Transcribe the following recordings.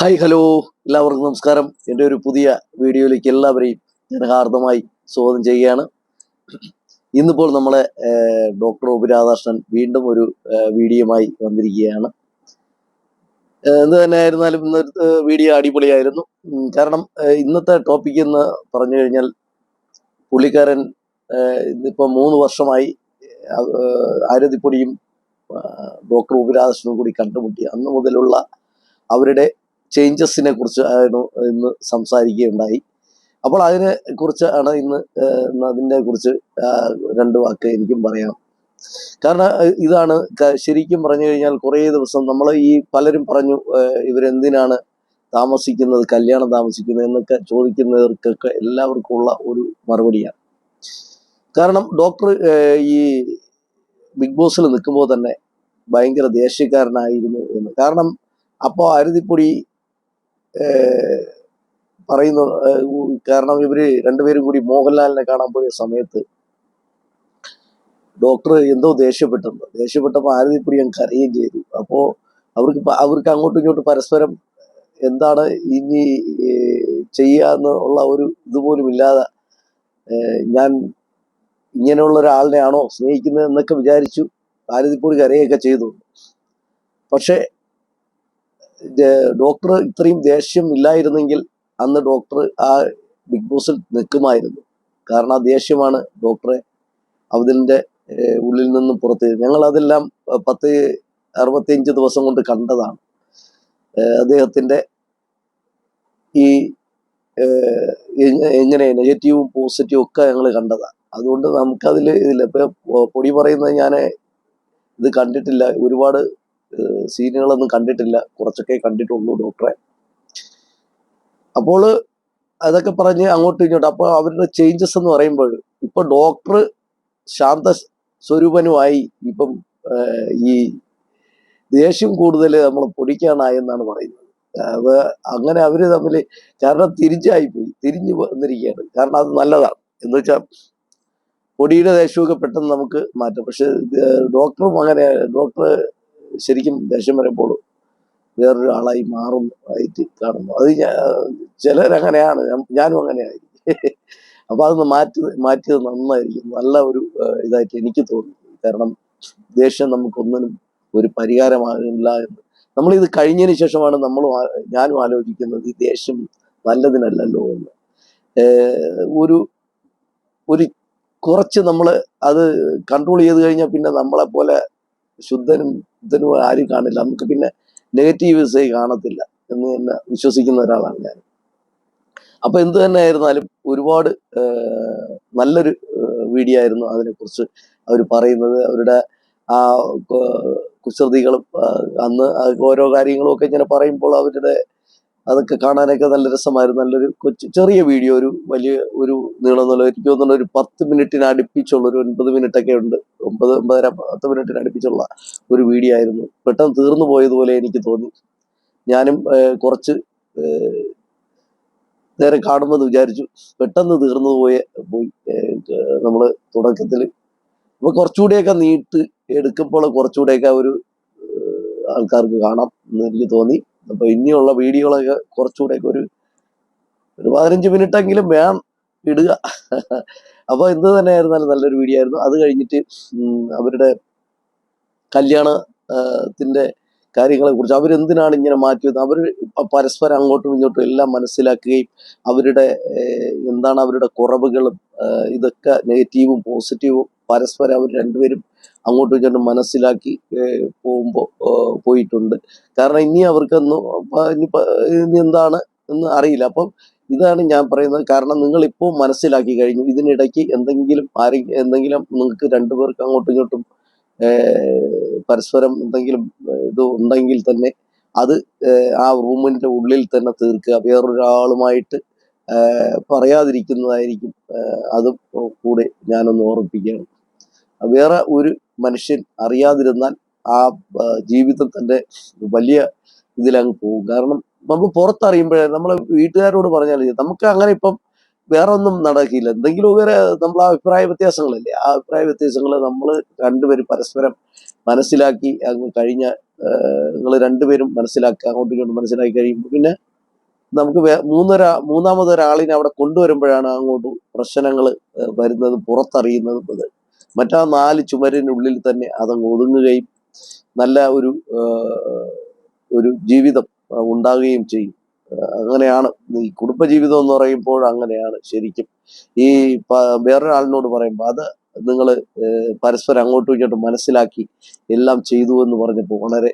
Hi hello. എല്ലാവർക്കും നമസ്കാരം. എന്റെ ഒരു പുതിയ വീഡിയോയിലേക്ക് എല്ലാവരെയും ഞാൻ ഹാർദമായി സ്വാഗതം ചെയ്യുകയാണ്. ഇന്നിപ്പോൾ നമ്മളെ ഡോക്ടർ ഒ പി രാധാകൃഷ്ണൻ വീണ്ടും ഒരു വീഡിയോമായി വന്നിരിക്കുകയാണ്. എന്ത് തന്നെ ആയിരുന്നാലും ഇന്നത്തെ വീഡിയോ അടിപൊളിയായിരുന്നു. കാരണം ഇന്നത്തെ ടോപ്പിക് എന്ന് പറഞ്ഞു കഴിഞ്ഞാൽ പുള്ളിക്കാരൻ ഇന്നിപ്പോൾ മൂന്ന് വർഷമായി ആരതിപ്പൊടിയും ഡോക്ടർ ഒ പി രാധാകൃഷ്ണനും കൂടി കണ്ടുമുട്ടി. അന്ന് മുതലുള്ള അവരുടെ ചേഞ്ചസിനെ കുറിച്ച് ആയിരുന്നു ഇന്ന് സംസാരിക്കുകയുണ്ടായി. അപ്പോൾ അതിനെ കുറിച്ച് ആണ് ഇന്ന് അതിനെ കുറിച്ച് രണ്ട് വാക്ക് എനിക്കും പറയാം. കാരണം ഇതാണ് ശരിക്കും പറഞ്ഞു കഴിഞ്ഞാൽ കുറേ ദിവസം നമ്മൾ ഈ പലരും പറഞ്ഞു ഇവരെന്തിനാണ് താമസിക്കുന്നത് കല്യാണം താമസിക്കുന്നത് എന്നൊക്കെ ചോദിക്കുന്നവർക്കൊക്കെ എല്ലാവർക്കും ഉള്ള ഒരു മറുപടിയാണ്. കാരണം ഡോക്ടർ ഈ ബിഗ് ബോസിൽ നിൽക്കുമ്പോൾ തന്നെ ഭയങ്കര ദേഷ്യക്കാരനായിരുന്നു എന്ന്. കാരണം അപ്പോൾ അരുതിപ്പൊടി പറയുന്നു കാരണം ഇവർ രണ്ടുപേരും കൂടി മോഹൻലാലിനെ കാണാൻ പോയ സമയത്ത് ഡോക്ടർ എന്തോ ദേഷ്യപ്പെട്ടെന്ന് ദേഷ്യപ്പെട്ടപ്പോൾ ആരതി ഞാൻ കരയുകയും ചെയ്തു. അപ്പോൾ അവർക്ക് അവർക്ക് അങ്ങോട്ടും ഇങ്ങോട്ടും പരസ്പരം എന്താണ് ഇനി ചെയ്യാന്നുള്ള ഒരു ഇതുപോലും ഇല്ലാതെ ഞാൻ ഇങ്ങനെയുള്ള ഒരാളിനെയാണോ സ്നേഹിക്കുന്നത് എന്നൊക്കെ വിചാരിച്ചു ആരതിപ്പൊടി കരയൊക്കെ ചെയ്തു. പക്ഷേ ഡോക്ടർ ഇത്രയും ദേഷ്യം ഇല്ലായിരുന്നെങ്കിൽ അന്ന് ഡോക്ടർ ആ ബിഗ് ബോസിൽ നിൽക്കുമായിരുന്നു. കാരണം ആ ദേഷ്യമാണ് ഡോക്ടറെ അവതിലിന്റെ ഉള്ളിൽ നിന്നും പുറത്ത് ഞങ്ങൾ അതെല്ലാം പത്ത് അറുപത്തിയഞ്ച് ദിവസം കൊണ്ട് കണ്ടതാണ്. അദ്ദേഹത്തിന്റെ ഈ എങ്ങനെ നെഗറ്റീവും പോസിറ്റീവും ഒക്കെ ഞങ്ങൾ കണ്ടതാണ്. അതുകൊണ്ട് നമുക്കതിൽ ഇതില്ല ഇപ്പം പൊടി പറയുന്നത് ഞാൻ ഇത് കണ്ടിട്ടില്ല. ഒരുപാട് സീനുകളൊന്നും കണ്ടിട്ടില്ല. കുറച്ചൊക്കെ കണ്ടിട്ടുള്ളൂ ഡോക്ടറെ. അപ്പോൾ അതൊക്കെ പറഞ്ഞ് അങ്ങോട്ടും ഇങ്ങോട്ടും. അപ്പോൾ അവരുടെ ചേഞ്ചസ് എന്ന് പറയുമ്പോൾ ഇപ്പൊ ഡോക്ടർ ശാന്ത സ്വരൂപനുമായി ഇപ്പം ഈ ദേഷ്യം കൂടുതൽ നമ്മൾ പൊടിക്കാനായെന്നാണ് പറയുന്നത്. അങ്ങനെ അവർ തമ്മിൽ കാരണം തിരിച്ചായിപ്പോയി. തിരിഞ്ഞു വന്നിരിക്കുകയാണ്. കാരണം അത് നല്ലതാണ്. എന്ന് വെച്ചാൽ പൊടിയുടെ ദേഷ്യമൊക്കെ പെട്ടെന്ന് നമുക്ക് മാറ്റാം. പക്ഷെ ഡോക്ടറും അങ്ങനെ ഡോക്ടർ ശരിക്കും ദേഷ്യം വരുമ്പോൾ വേറൊരു ആളായി മാറുന്നു ആയിട്ട് കാണുന്നു. അത് ചിലരങ്ങനെയാണ്. ഞാനും അങ്ങനെയായി അപ്പൊ അതൊന്ന് മാറ്റി മാറ്റിയത് നന്നായിരിക്കും. നല്ല ഒരു ഇതായിട്ട് എനിക്ക് തോന്നി. കാരണം ദേഷ്യം നമുക്കൊന്നിനും ഒരു പരിഹാരമാകില്ല എന്ന്. നമ്മൾ ഇത് കഴിഞ്ഞതിന് ശേഷമാണ് നമ്മളും ഞാനും ആലോചിക്കുന്നത് ഈ ദേഷ്യം നല്ലതിനല്ലല്ലോ എന്ന്. ഒരു ഒരു കുറച്ച് നമ്മൾ അത് കൺട്രോൾ ചെയ്ത് കഴിഞ്ഞാൽ പിന്നെ നമ്മളെ പോലെ ശുദ്ധനും ശുദ്ധനും ആരും കാണില്ല. നമുക്ക് പിന്നെ നെഗറ്റീവ്സേ കാണത്തില്ല എന്ന് തന്നെ വിശ്വസിക്കുന്ന ഒരാളാണ് ഞാൻ. അപ്പൊ എന്ത് തന്നെ ആയിരുന്നാലും ഒരുപാട് നല്ലൊരു വീഡിയോ ആയിരുന്നു അതിനെക്കുറിച്ച് അവർ പറയുന്നത്. അവരുടെ ആ കുസൃതികളും അന്ന് ഓരോ കാര്യങ്ങളും ഒക്കെ ഇങ്ങനെ പറയുമ്പോൾ അവരുടെ അതൊക്കെ കാണാനൊക്കെ നല്ല രസമായിരുന്നു. നല്ലൊരു കൊച്ചു ചെറിയ വീഡിയോ ഒരു വലിയ ഒരു നീളമൊന്നുമില്ല എനിക്ക് തോന്നുന്നുണ്ട് ഒരു പത്ത് മിനിറ്റിന് അടുപ്പിച്ചുള്ള ഒരു ഒൻപത് മിനിറ്റ് ഒക്കെ ഉണ്ട്. ഒമ്പത് ഒമ്പതര പത്ത് മിനിറ്റിന് അടുപ്പിച്ചുള്ള ഒരു വീഡിയോ ആയിരുന്നു. പെട്ടെന്ന് തീർന്നു പോയതുപോലെ എനിക്ക് തോന്നി. ഞാനും കുറച്ച് നേരെ കാണുമെന്ന് വിചാരിച്ചു. പെട്ടെന്ന് തീർന്നു പോയ പോയി നമ്മൾ തുടക്കത്തിൽ അപ്പൊ കുറച്ചുകൂടിയൊക്കെ നീട്ട് എടുക്കുമ്പോൾ കുറച്ചുകൂടെയൊക്കെ ഒരു ആൾക്കാർക്ക് കാണാം എന്ന് എനിക്ക് തോന്നി. അപ്പോൾ ഇനിയുള്ള വീഡിയോകളൊക്കെ കുറച്ചുകൂടെയൊക്കെ ഒരു ഒരു പതിനഞ്ച് മിനിറ്റ് എങ്കിലും വേണം ഇടുക. അപ്പൊ എന്ത് തന്നെ ആയിരുന്നാലും നല്ലൊരു വീഡിയോ ആയിരുന്നു. അത് കഴിഞ്ഞിട്ട് അവരുടെ കല്യാണത്തിന്റെ കാര്യങ്ങളെ കുറിച്ച് അവരെന്തിനാണ് ഇങ്ങനെ മാറ്റിയത് അവർ പരസ്പരം അങ്ങോട്ടും ഇങ്ങോട്ടും എല്ലാം മനസ്സിലാക്കുകയും അവരുടെ എന്താണ് അവരുടെ കുറവുകളും ഇതൊക്കെ നെഗറ്റീവും പോസിറ്റീവും പരസ്പരം അവർ രണ്ടുപേരും അങ്ങോട്ടും ഇങ്ങോട്ടും മനസ്സിലാക്കി പോകുമ്പോൾ പോയിട്ടുണ്ട്. കാരണം ഇനി അവർക്കൊന്നും ഇനി എന്താണ് എന്ന് അറിയില്ല. അപ്പം ഇതാണ് ഞാൻ പറയുന്നത്. കാരണം നിങ്ങൾ ഇപ്പോൾ മനസ്സിലാക്കി കഴിഞ്ഞു. ഇതിനിടയ്ക്ക് എന്തെങ്കിലും ആരെ എന്തെങ്കിലും നിങ്ങൾക്ക് രണ്ടുപേർക്ക് അങ്ങോട്ടും ഇങ്ങോട്ടും പരസ്പരം എന്തെങ്കിലും ഇത് ഉണ്ടെങ്കിൽ തന്നെ അത് ആ റൂമിന്റെ ഉള്ളിൽ തന്നെ തീർക്കുക. വേറൊരാളുമായിട്ട് പറയാതിരിക്കുന്നതായിരിക്കും അതും കൂടെ ഞാനൊന്ന് ഓർമ്മിപ്പിക്കുകയാണ്. വേറെ ഒരു മനുഷ്യൻ അറിയാതിരുന്നാൽ ആ ജീവിതത്തിന്റെ വലിയ ഇതിലങ്ങ് പോകും. കാരണം നമ്മൾ പുറത്തറിയുമ്പോഴേ നമ്മൾ വീട്ടുകാരോട് പറഞ്ഞാൽ. നമുക്ക് അങ്ങനെ ഇപ്പം വേറെ ഒന്നും നടക്കില്ല എന്തെങ്കിലും വേറെ നമ്മൾ അഭിപ്രായ വ്യത്യാസങ്ങളല്ലേ ആ അഭിപ്രായ വ്യത്യാസങ്ങൾ നമ്മൾ രണ്ടുപേരും പരസ്പരം മനസ്സിലാക്കി അങ്ങ് കഴിഞ്ഞ നിങ്ങൾ രണ്ടുപേരും മനസ്സിലാക്കി അങ്ങോട്ടും ഇങ്ങോട്ടും മനസ്സിലാക്കി കഴിയുമ്പോൾ പിന്നെ നമുക്ക് മൂന്നൊര മൂന്നാമതൊരാളിനെ അവിടെ കൊണ്ടുവരുമ്പോഴാണ് അങ്ങോട്ട് പ്രശ്നങ്ങൾ വരുന്നത് പുറത്തറിയുന്നതും അത് മറ്റാ നാല് ചുമരിനുള്ളിൽ തന്നെ അതങ്ങ് ഒതുങ്ങുകയും നല്ല ഒരു ഒരു ജീവിതം ഉണ്ടാകുകയും ചെയ്യും. അങ്ങനെയാണ് ഈ കുടുംബജീവിതം എന്ന് പറയുമ്പോൾ അങ്ങനെയാണ് ശരിക്കും. ഈ വേറൊരാളിനോട് പറയുമ്പോൾ അത് നിങ്ങൾ പരസ്പരം അങ്ങോട്ടും ഇങ്ങോട്ടും മനസ്സിലാക്കി എല്ലാം ചെയ്തു എന്ന് പറഞ്ഞപ്പോൾ വളരെ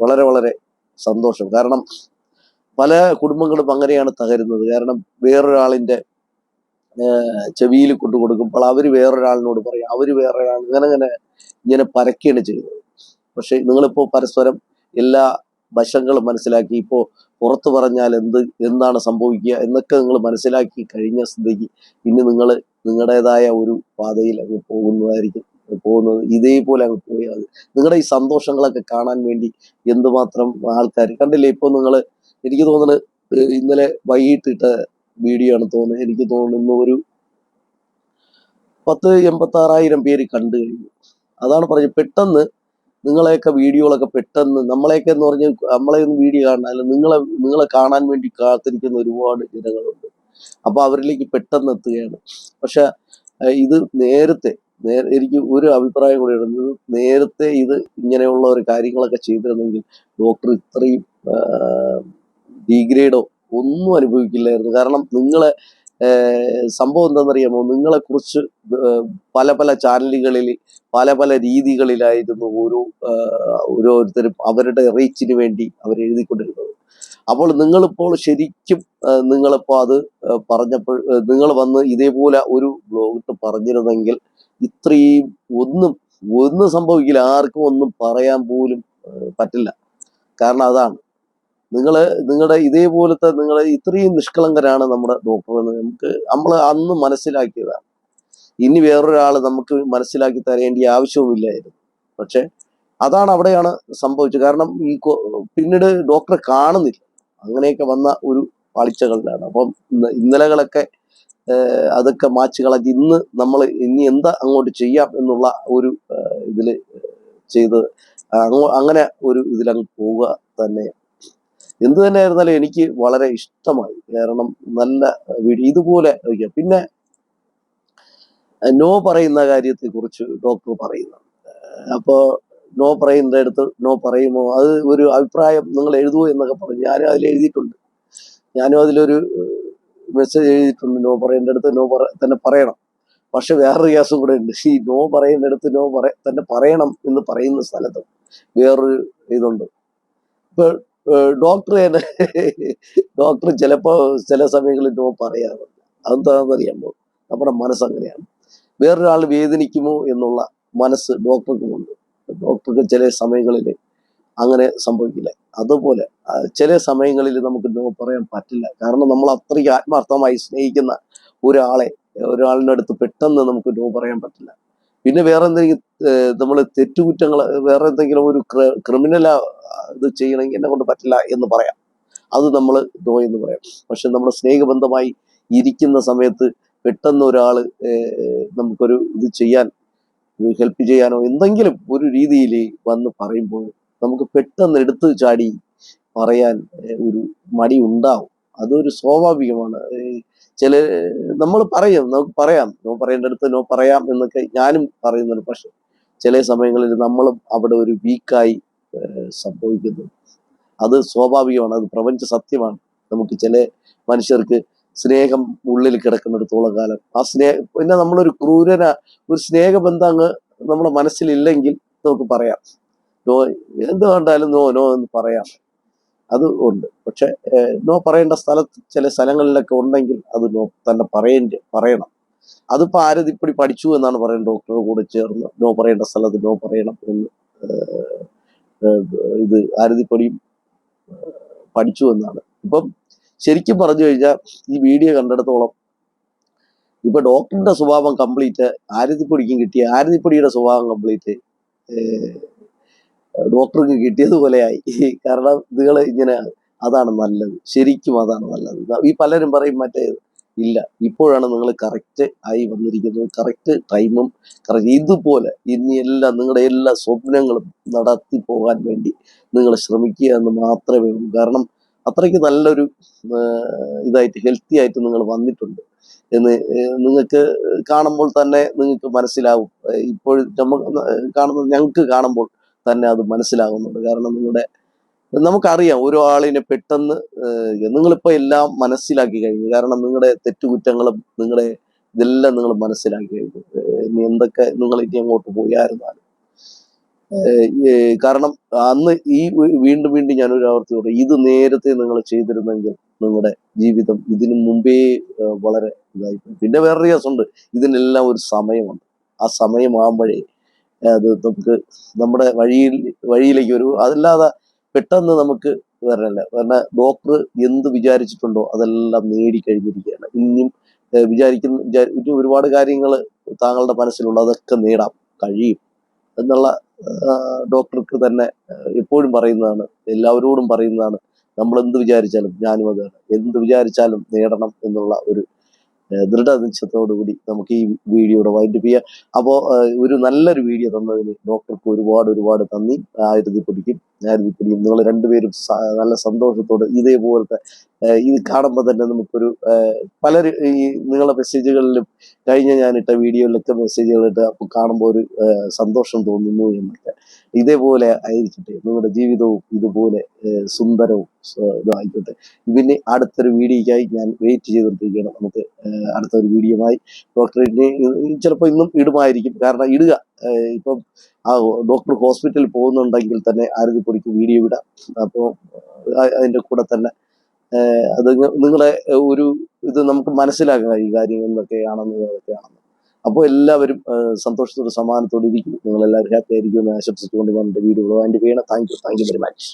വളരെ വളരെ സന്തോഷം. കാരണം പല കുടുംബങ്ങളും അങ്ങനെയാണ് തകരുന്നത്. കാരണം വേറൊരാളിന്റെ ചെവിയിൽ കൊണ്ടു കൊടുക്കുമ്പോൾ അവർ വേറൊരാളിനോട് പറയും അവർ വേറൊരാൾ ഇങ്ങനെ ഇങ്ങനെ ഇങ്ങനെ പരക്കുകയാണ് ചെയ്യുന്നത് പക്ഷെ നിങ്ങളിപ്പോൾ പരസ്പരം എല്ലാ വശങ്ങളും മനസ്സിലാക്കി. ഇപ്പോൾ പുറത്തു പറഞ്ഞാൽ എന്ത് എന്താണ് സംഭവിക്കുക എന്നൊക്കെ നിങ്ങൾ മനസ്സിലാക്കി കഴിഞ്ഞ സ്ഥിതിക്ക് ഇനി നിങ്ങൾ നിങ്ങളുടേതായ ഒരു പാതയിൽ അങ്ങ് പോകുന്നതായിരിക്കും. പോകുന്നത് ഇതേപോലെ അങ്ങ് പോയാൽ മതി. നിങ്ങളുടെ ഈ സന്തോഷങ്ങളൊക്കെ കാണാൻ വേണ്ടി എന്തുമാത്രം ആൾക്കാർ കണ്ടില്ലേ? ഇപ്പോൾ നിങ്ങൾ എനിക്ക് തോന്നുന്നത് ഇന്നലെ വൈകിട്ടിട്ട വീഡിയോ ആണ് തോന്നുന്നത്. എനിക്ക് തോന്നുന്നു ഇന്ന് ഒരു പത്ത് എൺപത്തി ആറായിരം പേര് കണ്ടു കഴിഞ്ഞു. അതാണ് പറഞ്ഞത്. പെട്ടെന്ന് നിങ്ങളെയൊക്കെ വീഡിയോകളൊക്കെ പെട്ടെന്ന് നമ്മളെയൊക്കെ എന്ന് പറഞ്ഞ് നമ്മളെ ഒന്ന് വീഡിയോ കാണാൻ അല്ല നിങ്ങളെ നിങ്ങളെ കാണാൻ വേണ്ടി കാത്തിരിക്കുന്ന ഒരുപാട് ജനങ്ങളുണ്ട്. അപ്പൊ അവരിലേക്ക് പെട്ടെന്ന് എത്തുകയാണ്. പക്ഷെ ഇത് നേരത്തെ എനിക്ക് ഒരു അഭിപ്രായം കൂടി ഇടുന്നത് നേരത്തെ ഇത് ഇങ്ങനെയുള്ള ഒരു കാര്യങ്ങളൊക്കെ ചെയ്തിരുന്നെങ്കിൽ ഡോക്ടർ ഇത്രയും ഡീഗ്രേഡോ ഒന്നും അനുഭവിക്കില്ലായിരുന്നു. കാരണം നിങ്ങളെ സംഭവം എന്താണെന്നറിയാമോ? നിങ്ങളെ കുറിച്ച് പല പല ചാനലുകളിൽ പല പല രീതികളിലായിരുന്നു ഓരോ ഓരോരുത്തരും അവരുടെ റീച്ചിന് വേണ്ടി അവർ എഴുതിക്കൊണ്ടിരുന്നത് അപ്പോൾ നിങ്ങളിപ്പോൾ ശരിക്കും നിങ്ങളിപ്പോൾ അത് പറഞ്ഞപ്പോൾ നിങ്ങൾ വന്ന് ഇതേപോലെ ഒരു ബ്ലോഗിട്ട് പറഞ്ഞിരുന്നെങ്കിൽ ഇത്രയും ഒന്നും ഒന്നും സംഭവിക്കില്ല. ആർക്കും ഒന്നും പറയാൻ പോലും പറ്റില്ല. കാരണം അതാണ്. നിങ്ങൾ നിങ്ങളുടെ ഇതേപോലത്തെ നിങ്ങൾ ഇത്രയും നിഷ്കളങ്കരാണ് നമ്മുടെ ഡോക്ടർ എന്ന് നമുക്ക് നമ്മൾ അന്ന് മനസ്സിലാക്കിയതാണ്. ഇനി വേറൊരാൾ നമുക്ക് മനസ്സിലാക്കി തരേണ്ട ആവശ്യവുമില്ലായിരുന്നു. പക്ഷെ അതാണ് അവിടെയാണ് സംഭവിച്ചത്. കാരണം ഈ പിന്നീട് ഡോക്ടറെ കാണുന്നില്ല. അങ്ങനെയൊക്കെ വന്ന ഒരു പാളിച്ചകളിലാണ്. അപ്പം ഇന്ന- ഇന്നലകളൊക്കെ അതൊക്കെ മാച്ച് കളഞ്ഞ് ഇന്ന് നമ്മൾ ഇനി എന്താ അങ്ങോട്ട് ചെയ്യാം എന്നുള്ള ഒരു ഇതിൽ ചെയ്ത് അങ്ങോ അങ്ങനെ ഒരു ഇതിലങ്ങ് പോവുക തന്നെ എന്ത് തന്നെ ആയിരുന്നാലും എനിക്ക് വളരെ ഇഷ്ടമായി. കാരണം നല്ല വീഡിയോ ഇതുപോലെ. പിന്നെ നോ പറയുന്ന കാര്യത്തെ കുറിച്ച് ഡോക്ടർ പറയുന്നു അപ്പോ നോ പറയുന്ന അടുത്ത് നോ പറയുമോ അത് ഒരു അഭിപ്രായം നിങ്ങൾ എഴുതുമോ എന്നൊക്കെ പറഞ്ഞു ഞാനും അതിൽ എഴുതിയിട്ടുണ്ട്. ഞാനും അതിലൊരു മെസ്സേജ് എഴുതിയിട്ടുണ്ട്. നോ പറയേണ്ട അടുത്ത് നോ പറ തന്നെ പറയണം. പക്ഷെ വേറൊരു കേസും കൂടെ ഉണ്ട്. ഈ നോ പറയുന്ന അടുത്ത് നോ പറ തന്നെ പറയണം എന്ന് പറയുന്ന സ്ഥലത്ത് വേറൊരു ഇതുണ്ട്. ഇപ്പൊ ഡോക്ടർ തന്നെ ഡോക്ടർ ചിലപ്പോൾ ചില സമയങ്ങളിൽ നോ പറയാറുണ്ട്. അതെന്താണെന്നറിയാമോ? നമ്മുടെ മനസ്സ് അങ്ങനെയാണ്. വേറൊരാൾ വേദനിക്കുമോ എന്നുള്ള മനസ്സ് ഡോക്ടർക്കുമുണ്ട്. ഡോക്ടർക്ക് ചില സമയങ്ങളിൽ അങ്ങനെ സംഭവിക്കില്ല. അതുപോലെ ചില സമയങ്ങളിൽ നമുക്ക് നോ പറയാൻ പറ്റില്ല. കാരണം നമ്മൾ അത്രയ്ക്ക് ആത്മാർത്ഥമായി സ്നേഹിക്കുന്ന ഒരാളെ ഒരാളിന്റെ അടുത്ത് പെട്ടെന്ന് നമുക്ക് നോ പറയാൻ പറ്റില്ല. പിന്നെ വേറെ എന്തെങ്കിലും നമ്മൾ തെറ്റുകുറ്റങ്ങൾ വേറെ എന്തെങ്കിലും ഒരു ക്രിമിനൽ ഇത് ചെയ്യണമെങ്കിൽ എന്നെ കൊണ്ട് പറ്റില്ല എന്ന് പറയാം. അത് നമ്മൾ നോ എന്ന് പറയാം. പക്ഷെ നമ്മൾ സ്നേഹബന്ധമായി ഇരിക്കുന്ന സമയത്ത് പെട്ടെന്ന് ഒരാൾ നമുക്കൊരു ഇത് ചെയ്യാൻ ഹെൽപ്പ് ചെയ്യാനോ എന്തെങ്കിലും ഒരു രീതിയിൽ വന്ന് പറയുമ്പോൾ നമുക്ക് പെട്ടെന്ന് എടുത്തു ചാടി പറയാൻ ഒരു മടി ഉണ്ടാവും. അതൊരു സ്വാഭാവികമാണ്. ചില നമ്മൾ പറയും നമുക്ക് പറയാം. നോ പറയേണ്ടടുത്ത് നോ പറയാം എന്നൊക്കെ ഞാനും പറയുന്നുണ്ട്. പക്ഷെ ചില സമയങ്ങളിൽ നമ്മളും അവിടെ ഒരു വീക്കായി സംഭവിക്കുന്നു. അത് സ്വാഭാവികമാണ്. അത് പ്രപഞ്ച സത്യമാണ്. നമുക്ക് ചില മനുഷ്യർക്ക് സ്നേഹം ഉള്ളിൽ കിടക്കുന്നിടത്തോളം കാലം. ആ സ്നേഹ പിന്നെ നമ്മളൊരു ക്രൂരന ഒരു സ്നേഹബന്ധം അങ്ങ് നമ്മുടെ മനസ്സിലില്ലെങ്കിൽ നമുക്ക് പറയാം. നോ എന്ത് കണ്ടാലും നോ നോ എന്ന് പറയാം. അത് ഉണ്ട്. പക്ഷെ നോ പറയേണ്ട സ്ഥലത്ത് ചില സ്ഥലങ്ങളിലൊക്കെ ഉണ്ടെങ്കിൽ അത് നോ തന്നെ പറയേണ്ട പറയണം. അതിപ്പോ ആരതിപ്പടി പഠിച്ചു എന്നാണ് പറയുന്നത്? ഡോക്ടറുടെ കൂടെ ചേർന്ന് നോ പറയേണ്ട സ്ഥലത്ത് നോ പറയണം എന്ന് ഇത് ആരതിപ്പടിയും പഠിച്ചു എന്നാണ്. ഇപ്പം ശരിക്കും പറഞ്ഞു കഴിഞ്ഞാൽ ഈ വീഡിയോ കണ്ടെടുത്തോളം ഇപ്പൊ ഡോക്ടറിന്റെ സ്വഭാവം കംപ്ലീറ്റ് ആരതിപ്പൊടിക്കും കിട്ടിയ ആരതിപ്പൊടിയുടെ സ്വഭാവം കംപ്ലീറ്റ് ഡോക്ടർക്ക് കിട്ടിയതുപോലെയായി കാരണം നിങ്ങൾ ഇങ്ങനെയാണ്. അതാണ് നല്ലത്. ശരിക്കും അതാണ് നല്ലത്. ഈ പലരും പറയും മറ്റേ ഇല്ല ഇപ്പോഴാണ് നിങ്ങൾ കറക്റ്റ് ആയി വന്നിരിക്കുന്നത്. കറക്റ്റ് ടൈമും കറക്റ്റ് ഇതുപോലെ ഇനി എല്ലാം നിങ്ങളുടെ എല്ലാ സ്വപ്നങ്ങളും നടത്തി പോകാൻ വേണ്ടി നിങ്ങൾ ശ്രമിക്കുക എന്ന് മാത്രമേ ഉള്ളൂ. കാരണം അത്രയ്ക്ക് നല്ലൊരു ഇതായിട്ട് ഹെൽത്തി ആയിട്ട് നിങ്ങൾ വന്നിട്ടുണ്ട് എന്ന് നിങ്ങൾക്ക് കാണുമ്പോൾ തന്നെ നിങ്ങൾക്ക് മനസ്സിലാവും. ഇപ്പോൾ നമുക്ക് കാണുന്ന ഞങ്ങൾക്ക് കാണുമ്പോൾ തന്നെ അത് മനസ്സിലാകുന്നുണ്ട്. കാരണം നിങ്ങളുടെ നമുക്കറിയാം ഒരു ആളിനെ പെട്ടെന്ന് നിങ്ങളിപ്പോ എല്ലാം മനസ്സിലാക്കി കഴിഞ്ഞു. കാരണം നിങ്ങളുടെ തെറ്റുകുറ്റങ്ങളും നിങ്ങളുടെ ഇതെല്ലാം നിങ്ങൾ മനസ്സിലാക്കി കഴിഞ്ഞു. ഇനി എന്തൊക്കെ നിങ്ങൾ ഇനി അങ്ങോട്ട് പോയായിരുന്നാലും കാരണം അന്ന് ഈ വീണ്ടും വീണ്ടും ഞാൻ ഒരു ആവർത്തി പറയും ഇത് നേരത്തെ നിങ്ങൾ ചെയ്തിരുന്നെങ്കിൽ നിങ്ങളുടെ ജീവിതം ഇതിനു മുമ്പേ വളരെ ഇതായി. പോയി. പിന്നെ വേറൊരു കേസുണ്ട്. ഇതിനെല്ലാം ഒരു സമയമുണ്ട്. ആ സമയമാകുമ്പോഴേ അത് നമുക്ക് നമ്മുടെ വഴിയിൽ വഴിയിലേക്ക് ഒരു അതല്ലാതെ പെട്ടെന്ന് നമുക്ക് വരണല്ല കാരണം ഡോക്ടർ എന്ത് വിചാരിച്ചിട്ടുണ്ടോ അതെല്ലാം നേടിക്കഴിഞ്ഞിരിക്കുകയാണ്. ഇനിയും വിചാരിക്കുന്ന വിചാരി ഒരുപാട് കാര്യങ്ങൾ താങ്കളുടെ മനസ്സിലുള്ള അതൊക്കെ നേടാം. കഴിയും. എന്നുള്ള ഡോക്ടർക്ക് തന്നെ എപ്പോഴും പറയുന്നതാണ് എല്ലാവരോടും പറയുന്നതാണ് നമ്മൾ എന്ത് വിചാരിച്ചാലും ഞാനും അതാണ്. എന്ത് വിചാരിച്ചാലും നേടണം എന്നുള്ള ഒരു ആഹ് ദൃഢനിശ്ചയത്തോടു കൂടി നമുക്ക് ഈ വീഡിയോയുടെ വൈൻഡ് ചെയ്യാം. അപ്പോൾ ഒരു നല്ലൊരു വീഡിയോ തന്നതിന് ഡോക്ടർക്ക് ഒരുപാട് ഒരുപാട് നന്ദി. ആയിരത്തിപ്പൊടിക്കും ആയിരത്തിപ്പൊടിയും നിങ്ങൾ രണ്ടുപേരും നല്ല സന്തോഷത്തോടെ ഇതേപോലത്തെ ഇത് കാണുമ്പോൾ തന്നെ നമുക്കൊരു പല ഈ നിങ്ങളുടെ മെസ്സേജുകളിലും കഴിഞ്ഞ ഞാനിട്ട വീഡിയോയിലൊക്കെ മെസ്സേജുകൾ ഇട്ട് അപ്പോൾ കാണുമ്പോൾ ഒരു സന്തോഷം തോന്നുന്നു എന്നൊക്കെ. ഇതേപോലെ ആയിരിക്കട്ടെ നിങ്ങളുടെ ജീവിതവും ഇതുപോലെ സുന്ദരവും ഇതായിക്കോട്ടെ. പിന്നെ അടുത്തൊരു വീഡിയോയ്ക്കായി ഞാൻ വെയിറ്റ് ചെയ്തുകൊണ്ടിരിക്കുകയാണ്. നമുക്ക് അടുത്തൊരു വീഡിയോമായി ഡോക്ടറെ ചിലപ്പോൾ ഇന്നും ഇടുമായിരിക്കും. കാരണം ഇടുക ഇപ്പം ആ ഡോക്ടർ ഹോസ്പിറ്റലിൽ പോകുന്നുണ്ടെങ്കിൽ തന്നെ ആരോഗ്യപ്പൊടിക്ക് വീഡിയോ വിടാം അപ്പോൾ അതിന്റെ കൂടെ തന്നെ അത് നിങ്ങളെ ഒരു ഇത് നമുക്ക് മനസ്സിലാക്കുക ഈ കാര്യങ്ങളിലൊക്കെയാണെന്ന് ഇതൊക്കെയാണെന്ന് അപ്പോൾ എല്ലാവരും സന്തോഷത്തോടെ സമാധാനത്തോടെ ഇരിക്കും നിങ്ങളെല്ലാവരും ഹാപ്പി ആയിരിക്കും എന്ന് ആശംസിച്ചുകൊണ്ട് ഞാൻ എന്റെ വീഡിയോ വൈൻഡ് ചെയ്യണം thank you thank you very much